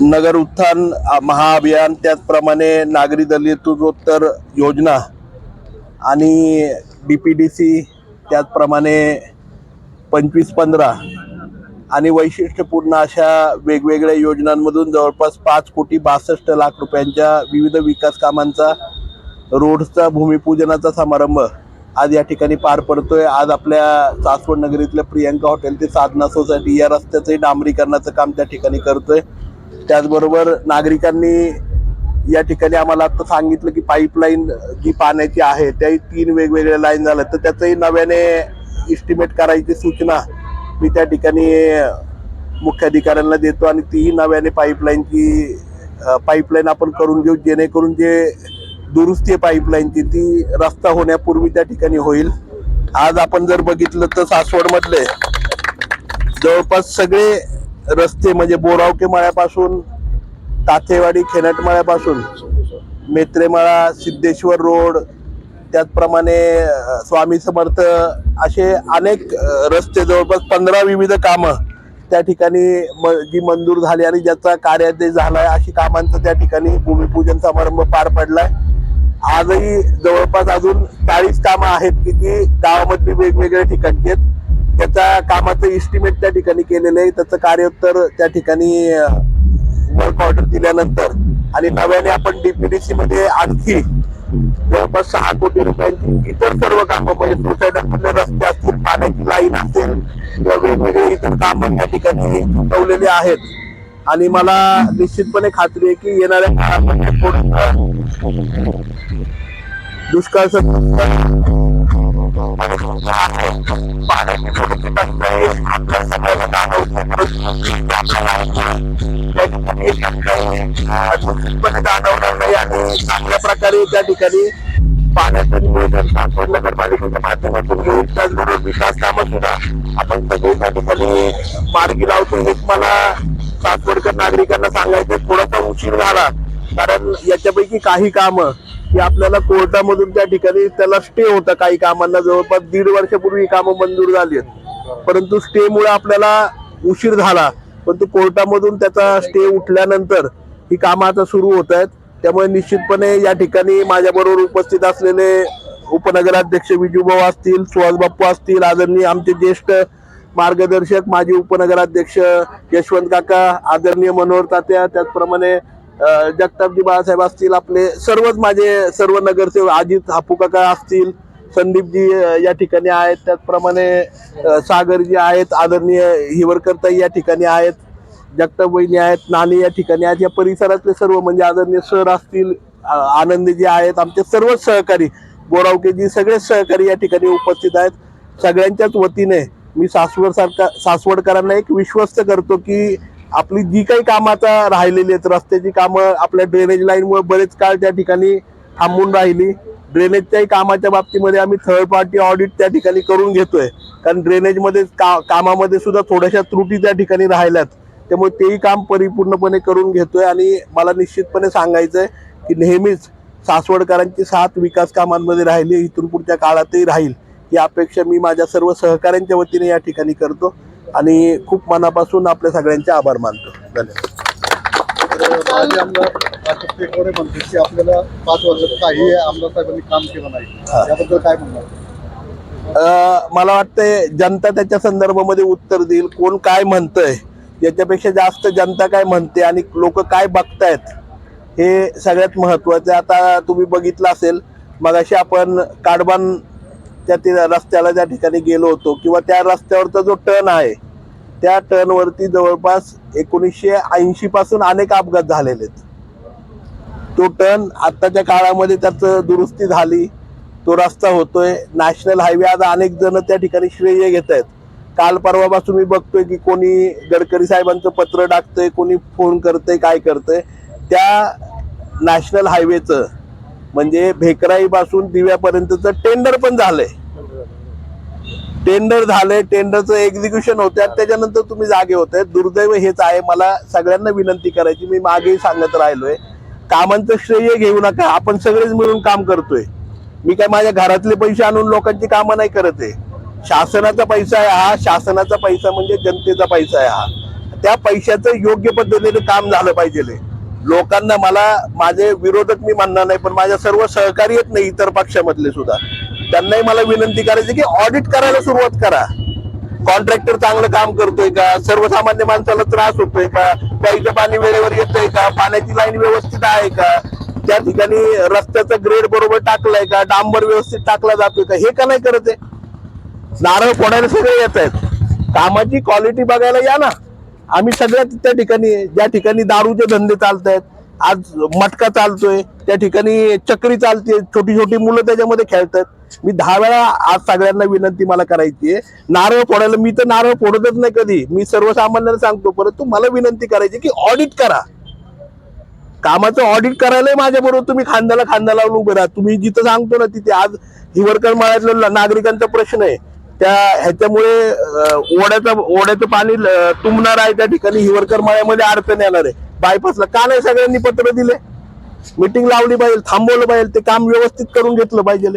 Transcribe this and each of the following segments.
नगर उत्थान महाअभियान त्याचप्रमाणे नागरी दलितोत्तर योजना आणि डी पी डी सी त्याचप्रमाणे पंचवीस पंधरा आणि वैशिष्ट्यपूर्ण अशा वेगवेगळ्या योजनांमधून जवळपास पाच कोटी बासष्ट लाख रुपयांच्या विविध विकास कामांचा रोडचा भूमिपूजनाचा समारंभ आज या ठिकाणी पार पडतोय. आज आपल्या सासवड नगरीतल्या प्रियंका हॉटेल ते साधना सोसायटी या रस्त्याचंही डांबरीकरणाचं काम त्या ठिकाणी करतोय. त्याचबरोबर नागरिकांनी या ठिकाणी आम्हाला आता सांगितलं की पाईपलाईन जी पाण्याची आहे त्याही तीन वेगवेगळ्या लाईन झाल्या तर त्याचंही नव्याने इस्टिमेट करायची सूचना मी त्या ठिकाणी मुख्याधिकाऱ्यांना देतो आणि तीही नव्याने पाईपलाईनची पाईपलाईन आपण करून घेऊ जेणेकरून जे दुरुस्ती आहे पाईपलाईनची ती रस्ता होण्यापूर्वी त्या ठिकाणी होईल. आज आपण जर बघितलं तर सासवडमधले जवळपास सगळे रस्ते म्हणजे बोरावके मळ्यापासून तातेवाडी खेनटमाळ्यापासून मेत्रेमाळा सिद्धेश्वर रोड त्याचप्रमाणे स्वामी समर्थ असे अनेक रस्ते जवळपास पंधरा विविध कामं त्या ठिकाणी म जी मंजूर झाली आणि ज्याचा कार्यादेश झालाय अशी कामांचं त्या ठिकाणी भूमिपूजन समारंभ पार पडलाय. आजही जवळपास अजून चाळीस कामं आहेत की जी गावामधली वेगवेगळ्या ठिकाणची आहेत. त्याचा कामाचं इस्टिमेट त्या ठिकाणी केलेलं आहे. त्याचं कार्योत्तर त्या ठिकाणी वर्क ऑर्डर दिल्यानंतर. आणि नव्याने आपण डीपीडीसी मध्ये आणखी जवळपास सहा कोटी रुपयांची इतर सर्व कामं म्हणजे सोसायट्यांमधले रस्ते असतील पाण्याची लाईन असेल किंवा वेगवेगळे इतर कामं त्या ठिकाणी सुचवलेली आहेत. आणि मला निश्चितपणे खात्री आहे की येणाऱ्या काळामध्ये थोडं दुष्काळ चांगल्या प्रकारे त्या ठिकाणी पाण्याचं नियोजन सासवड नगरपालिकेच्या माध्यमातून होईल. त्याचबरोबर विकास कामं सुद्धा आपण सगळे त्या ठिकाणी मार्गी लावतो. हेच मला सासवडकर नागरिकांना सांगायचं थोडासा उशीर झाला. कारण याच्यापैकी काही कामं की आपल्याला कोर्टामधून त्या ठिकाणी त्याला स्टे होता काही कामांना. जवळपास दीड वर्षापूर्वी ही कामं मंजूर झाली आहेत. परंतु स्टेमुळे आपल्याला उशीर झाला. परंतु कोर्टामधून त्याचा स्टे उठल्यानंतर ही कामं आता सुरू होत आहेत. त्यामुळे निश्चितपणे या ठिकाणी माझ्याबरोबर उपस्थित असलेले उपनगराध्यक्ष विजूभाऊ असतील सुहास बाप्पू असतील आदरणीय आमचे ज्येष्ठ मार्गदर्शक माजी उपनगराध्यक्ष यशवंत काका आदरणीय मनोहर तात्या त्याचप्रमाणे जगतापजी बाळासाहेब असतील आपले सर्वच माझे सर्व नगरसेवक अजित हापू काका असतील संदीपजी या ठिकाणी आहेत. त्याचप्रमाणे सागरजी आहेत आदरणीय हिवरकरताई या ठिकाणी आहेत जगताप वहिनी आहेत नाणी या ठिकाणी आहेत. या परिसरातले सर्व म्हणजे आदरणीय सर असतील आनंदजी आहेत आमचे सर्वच सहकारी बोरावकेजी सगळेच सहकारी या ठिकाणी उपस्थित आहेत. सगळ्यांच्याच वतीने मी सासवड सारखा सासवडकरांना एक विश्वस्त करतो की आपली जी काही कामं आता राहिलेली आहेत रस्त्याची कामं आपल्या ड्रेनेज लाईनमुळे बरेच काळ त्या ठिकाणी थांबून राहिली. ड्रेनेजच्याही कामाच्या बाबतीमध्ये आम्ही थर्ड पार्टी ऑडिट त्या ठिकाणी करून घेतोय. कारण ड्रेनेजमध्ये का कामामध्ये सुद्धा थोड्याशा त्रुटी त्या ठिकाणी राहिल्यात. त्यामुळे तेही काम परिपूर्णपणे करून घेतोय आणि मला निश्चितपणे सांगायचंय की नेहमीच सासवडकरांची साथ विकास कामांमध्ये राहिली इथून पुढच्या काळातही राहील. ही अपेक्षा मी माझ्या सर्व सहकाऱ्यांच्या वतीने या ठिकाणी करतो. आणि खूप मनापासून आपल्या सगळ्यांचे आभार मानतो. धन्यवाद. मला वाटतंय जनता त्याच्या संदर्भामध्ये उत्तर देईल. कोण काय म्हणतंय याच्यापेक्षा जास्त जनता काय म्हणते आणि लोक काय बघतायत हे सगळ्यात महत्वाचं. आता तुम्ही बघितलं असेल मगाशी आपण काडबान त्या ति- रस्त्याला त्या ठिकाणी गेलो होतो किंवा त्या रस्त्यावरचा जो टर्न आहे त्या टर्नवरती जवळपास एकोणीसशे ऐंशी पासून अनेक अपघात झालेले आहेत. तो टर्न आत्ताच्या काळामध्ये त्याचं दुरुस्ती झाली तो रस्ता होतोय. नॅशनल हायवे आज अनेक जण त्या ठिकाणी श्रेय घेत आहेत. काल परवापासून मी बघतोय की कोणी गडकरी साहेबांचं पत्र टाकतंय कोणी फोन करतंय काय करतंय. त्या नॅशनल हायवेचं म्हणजे भेकराईपासून दिव्यापर्यंतचं टेंडर पण झालंय. टेंडर झालंय टेंडरचं एक्झिक्युशन होतं आणि त्याच्यानंतर तुम्ही जागे होते दुर्दैव हेच आहे. मला सगळ्यांना विनंती करायची. मी मागेही सांगत राहिलोय. कामांचं श्रेय घेऊ नका. आपण सगळेच मिळून काम करतोय. मी काय माझ्या घरातले पैसे आणून लोकांची कामं नाही करत आहे. शासनाचा पैसा आहे हा. शासनाचा पैसा म्हणजे जनतेचा पैसा आहे हा. त्या पैशाचं योग्य पद्धतीने काम झालं पाहिजे. लोकांना मला माझे विरोधक मी मानणार नाही पण माझ्या सर्व सहकारी आहेत नाही इतर पक्षामधले सुद्धा. त्यांनाही मला विनंती करायची की ऑडिट करायला सुरुवात करा. कॉन्ट्रॅक्टर चांगलं काम करतोय का? सर्वसामान्य माणसाला त्रास होतोय का? प्यायचं पाणी वेळेवर येतोय का? पाण्याची लाईन व्यवस्थित आहे का? त्या ठिकाणी रस्त्याचा ग्रेड बरोबर टाकलाय का? डांबर व्यवस्थित टाकला जातोय का? हे का नाही करत आहे? नारळ फोडायला सगळे येत आहेत. कामाची क्वालिटी बघायला या ना. आम्ही सगळ्यात त्या ठिकाणी ज्या ठिकाणी दारूचे धंदे चालत आहेत आज मटका चालतोय त्या ठिकाणी चक्री चालते छोटी छोटी मुलं त्याच्यामध्ये खेळतात. मी दहा वेळा आज सगळ्यांना विनंती मला करायची आहे. नारळ फोडायला मी तर नारळ फोडतच नाही कधी. मी सर्वसामान्यांना सांगतो परंतु मला विनंती करायची की ऑडिट करा. कामाचं ऑडिट करायला माझ्या बरोबर तुम्ही खांद्याला खांदा लावून उभे राहा. तुम्ही जिथं सांगतो ना तिथे आज हिवरकर माळ्यातल्या नागरिकांचा प्रश्न आहे. त्या ह्याच्यामुळे ओढ्याचं ओढ्याचं पाणी तुंबणार आहे त्या ठिकाणी. हिवरकर माळ्यामध्ये अडचण येणार आहे. बायपासला का नाही सगळ्यांनी पत्र दिले? मिटिंग लावली पाहिजे थांबवलं पाहिजे ते काम व्यवस्थित करून घेतलं पाहिजे.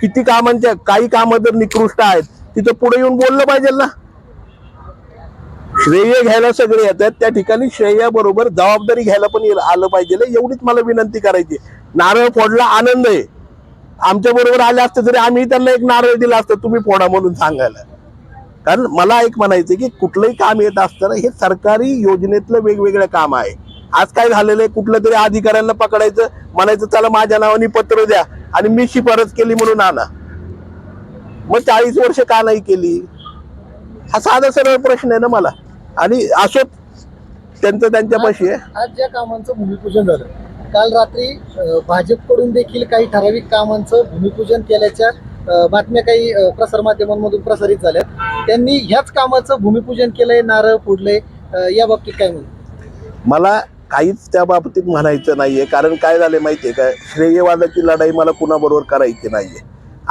किती कामांच्या काही कामं जर निकृष्ट आहेत तिथं पुढे येऊन बोललं पाहिजे ना. श्रेय घ्यायला सगळे येतात त्या ठिकाणी श्रेयाबरोबर जबाबदारी घ्यायला पण आलं पाहिजे. एवढीच मला विनंती करायची नारळ फोडला आनंद आहे. आमच्या बरोबर आले असते तरी आम्ही त्यांना एक नारळ दिला असतं तुम्ही फोडा म्हणून सांगायला. कारण मला एक म्हणायचं की कुठलंही काम येत असताना हे सरकारी योजनेतलं वेगवेगळं काम आहे. आज काय झालेलं आहे कुठल्या तरी अधिकाऱ्यांना पकडायचं म्हणायचं चला माझ्या नावाने पत्र द्या आणि मी शिफारस केली म्हणून आणा. मग चाळीस वर्ष का नाही केली? हा साधा सरळ प्रश्न आहे ना मला. आणि असो त्यांचं त्यांच्यापाशी आहे. आज ज्या कामांचं भूमिपूजन झालं. काल रात्री भाजपकडून देखील काही ठराविक कामांचं भूमिपूजन केल्याच्या बातम्या काही प्रसारमाध्यमांमधून प्रसारित झाल्या त्यांनी ह्याच कामाचं भूमिपूजन केलंय नारळ फोडलंय या बाबतीत काय म्हणू? मला काहीच त्या बाबतीत म्हणायचं नाहीये. कारण काय झाले माहितीये का? श्रेयवादाची लढाई मला कुणाबरोबर करायची नाहीये.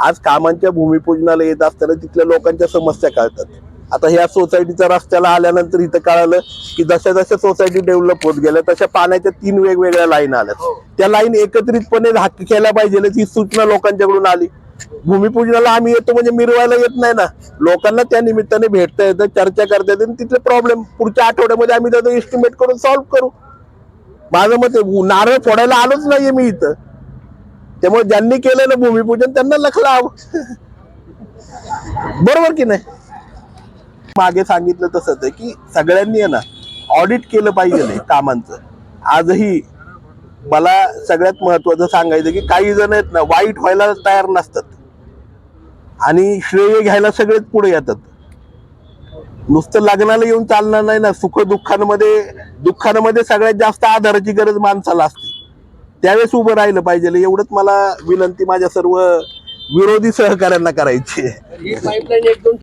आज कामांच्या भूमिपूजनाला येत असताना तिथल्या लोकांच्या समस्या कळतात. आता ह्या सोसायटीच्या रस्त्याला आल्यानंतर इथं कळालं की जशा जशा सोसायटी डेव्हलप होत गेल्या तशा पाण्याच्या तीन वेगवेगळ्या लाईन आल्यात. त्या लाईन एकत्रितपणे झाक केल्या पाहिजे ही सूचना लोकांच्याकडून आली. भूमिपूजनाला आम्ही येतो म्हणजे मिरवायला येत नाही ना. लोकांना त्या निमित्ताने भेटता येतं चर्चा करता येते आणि तिथले प्रॉब्लेम पुढच्या आठवड्यामध्ये आम्ही त्याचं एस्टिमेट करून सॉल्व्ह करू. माझं मत आहे, नारळ फोडायला आलोच नाहीये मी इथं. त्यामुळे ज्यांनी केलेलं भूमिपूजन त्यांना लख लाव बरोबर की नाही? मागे सांगितलं तसंच आहे की सगळ्यांनी आहे ना ऑडिट केलं पाहिजे कामांचं. आजही मला सगळ्यात महत्वाचं सांगायचं की काही जण आहेत ना वाईट व्हायला तयार नसतात. आणि श्रेय घ्यायला सगळेच पुढे येतात. नुसतं लग्नाला येऊन चालणार नाही ना सुख दुःखांमध्ये दुःखांमध्ये सगळ्यात जास्त आधाराची गरज माणसाला असते. त्यावेळेस उभं राहिलं पाहिजे एवढंच मला विनंती माझ्या सर्व विरोधी सहकाऱ्यांना करायची आहे.